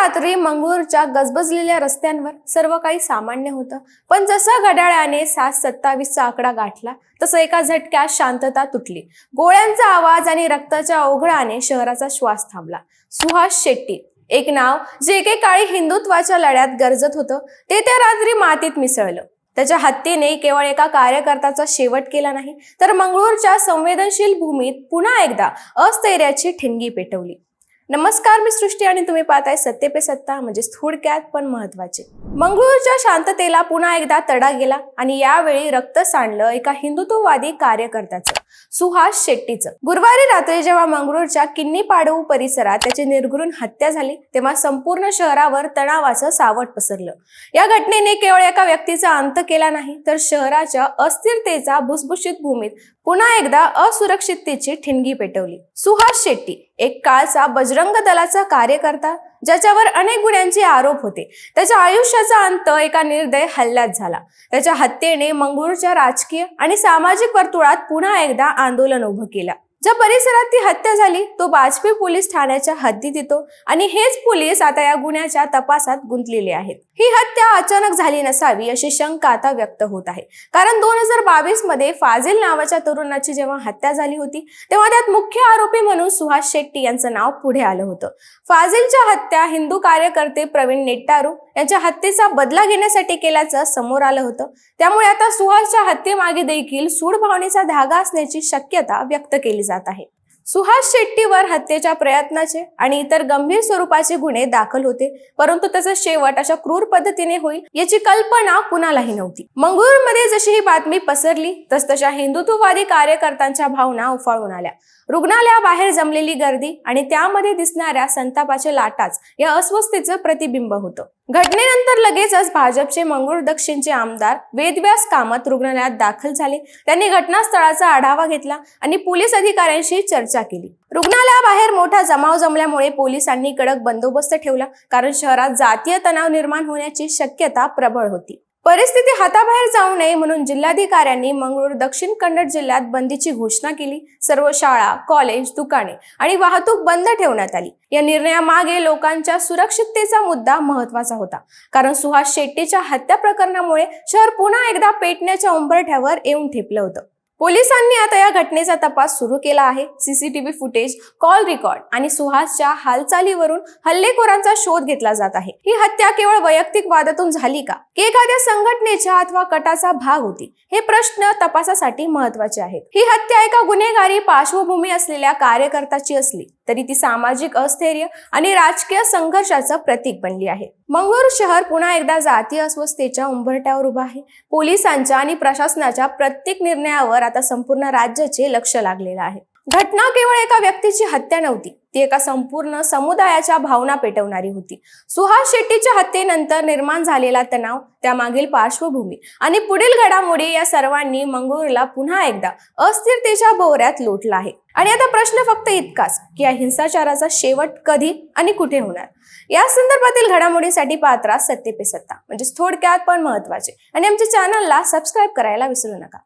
रात्री मंगळूरच्या गजबजलेल्या रस्त्यांवर सर्व काही सामान्य होतं. पण जसं घड्याळाने सात सत्तावीसचा आकडा गाठला तसं एका झटक्यात शांतता तुटली. गोळ्यांचा आवाज आणि रक्ताच्या ओघळाने शहराचा श्वास थांबला. सुहास शेट्टी एक नाव जे एकेकाळी हिंदुत्वाच्या लढ्यात गरजत होतं ते त्या रात्री मातीत मिसळलं. त्याच्या हत्येने केवळ एका कार्यकर्त्याचा शेवट केला नाही तर मंगळूरच्या संवेदनशील भूमीत पुन्हा एकदा अस्थैर्याची ठिणगी पेटवली. नमस्कार मी सृष्टी आणि तुम्ही पाहताय सत्य पे सत्ता म्हणजे थोडक्यात पण महत्त्वाचे. मंगळूरच्या शांततेला पुन्हा एकदा तडा गेला आणि यावेळी रक्त सांडलं एका हिंदुत्ववादी कार्यकर्त्याचं सुहास शेट्टीचं. गुरुवारी रात्री जेव्हा मंगळूरच्या किन्नी पाडवू परिसरात त्याची निर्घृण हत्या झाली तेव्हा संपूर्ण शहरावर तणावाचं सावट पसरलं. या घटनेने केवळ एका व्यक्तीचा अंत केला नाही तर शहराच्या अस्थिरतेचा भुसभुशीत भूमीत पुन्हा एकदा असुरक्षिततेची ठिणगी पेटवली. सुहास शेट्टी एक काळचा बजरंग दलाचा कार्यकर्ता ज्याच्यावर अनेक गुन्ह्यांचे आरोप होते. त्याच्या आयुष्याचा अंत एका निर्दय हल्ल्यात झाला. त्याच्या हत्येने मंगळूरच्या राजकीय आणि सामाजिक वर्तुळात पुन्हा एकदा आंदोलन उभं केलं. ज्या परिसरात ती हत्या झाली तो बाजपे पोलीस ठाण्याच्या हद्दीत येतो आणि हेच पोलीस आता या गुन्ह्याच्या तपासात गुंतलेले आहेत. ही हत्या अचानक झाली नसावी अशी शंका आता व्यक्त होत आहे. कारण दोन हजार बावीसमध्ये फाजिल नावाच्या तरुणाची जेव्हा हत्या झाली होती तेव्हा त्यात मुख्य आरोपी म्हणून सुहास शेट्टी यांचं नाव पुढे आलं होतं. फाजिलच्या हत्या हिंदू कार्यकर्ते प्रवीण नेट्टारू यांच्या हत्येचा बदला घेण्यासाठी केल्याचं समोर आलं होतं. त्यामुळे आता सुहासच्या हत्येमागे देखील सूड भावनेचा धागा असण्याची शक्यता व्यक्त केली जात आहे. सुहास शेट्टीवर हत्येच्या प्रयत्नाचे आणि इतर गंभीर स्वरूपाचे गुन्हे दाखल होते. परंतु त्याचा शेवट अशा क्रूर पद्धतीने होईल याची कल्पना कुणालाही नव्हती. मंगळूरमध्ये जशी ही बातमी पसरली तसतशा हिंदुत्ववादी कार्यकर्त्यांच्या भावना उफाळून आल्या. रुग्णालयाबाहेर जमलेली गर्दी आणि त्यामध्ये दिसणाऱ्या संतापाच्या लाटाच या अस्वस्थतेचं प्रतिबिंब होतं. घटनेनंतर लगेचच भाजपचे मंगळूर दक्षिणचे आमदार वेदव्यास कामत रुग्णालयात दाखल झाले. त्यांनी घटनास्थळाचा आढावा घेतला आणि पोलीस अधिकाऱ्यांशी चर्चा केली. रुग्णालयाबाहेर मोठा जमाव जमल्यामुळे पोलिसांनी कडक बंदोबस्त ठेवला कारण शहरात जातीय तणाव निर्माण होण्याची शक्यता प्रबळ होती. परिस्थिती हाताबाहेर जाऊ नये म्हणून जिल्हाधिकाऱ्यांनी मंगळूर दक्षिण कन्नड जिल्ह्यात बंदीची घोषणा केली. सर्व शाळा कॉलेज दुकाने आणि वाहतूक बंद ठेवण्यात आली. या निर्णयामागे लोकांच्या सुरक्षिततेचा मुद्दा महत्त्वाचा होता. कारण सुहास शेट्टीच्या हत्या प्रकरणामुळे शहर पुन्हा एकदा पेटण्याच्या उंबरठ्यावर येऊन ठेपलं होतं. पोलिसांनी आता या घटनेचा तपास सुरू केला आहे. सीसीटीव्ही फुटेज कॉल रेकॉर्ड आणि सुहासच्या हालचालीवरून हल्लेखोरांचा शोध घेतला जात आहे. ही हत्या केवळ वैयक्तिक वादातून झाली का? की एखाद्या संघटनेच्या अथवा कटाचा भाग होती? हे प्रश्न तपासासाठी महत्त्वाचे आहेत. ही हत्या एका गुन्हेगारी पार्श्वभूमी असलेल्या कार्यकर्त्याची असली तरी ती सामाजिक अस्थैर्य आणि राजकीय संघर्षाचं प्रतीक बनली आहे. मंगळूर शहर पुन्हा एकदा जातीय अस्वस्थतेच्या उंबरट्यावर उभा आहे. पोलिसांच्या आणि प्रशासनाच्या प्रत्येक निर्णयावर आता संपूर्ण राज्याचे लक्ष लागलेलं आहे. घटना केवळ एका व्यक्तीची हत्या नव्हती ती एका संपूर्ण समुदायाच्या भावना पेटवणारी होती. सुहास शेट्टीच्या हत्येनंतर निर्माण झालेला तणाव त्यामागील पार्श्वभूमी आणि पुढील घडामोडी या सर्वांनी मंगळूरला पुन्हा एकदा अस्थिरतेच्या भोवऱ्यात लोटला आहे. आणि आता प्रश्न फक्त इतकाच की या हिंसाचाराचा शेवट कधी आणि कुठे होणार? या संदर्भातील घडामोडीसाठी पात्रा सत्ते पे सत्ता म्हणजे थोडक्यात पण महत्त्वाचे आणि आमच्या चॅनलला सबस्क्राईब करायला विसरू नका.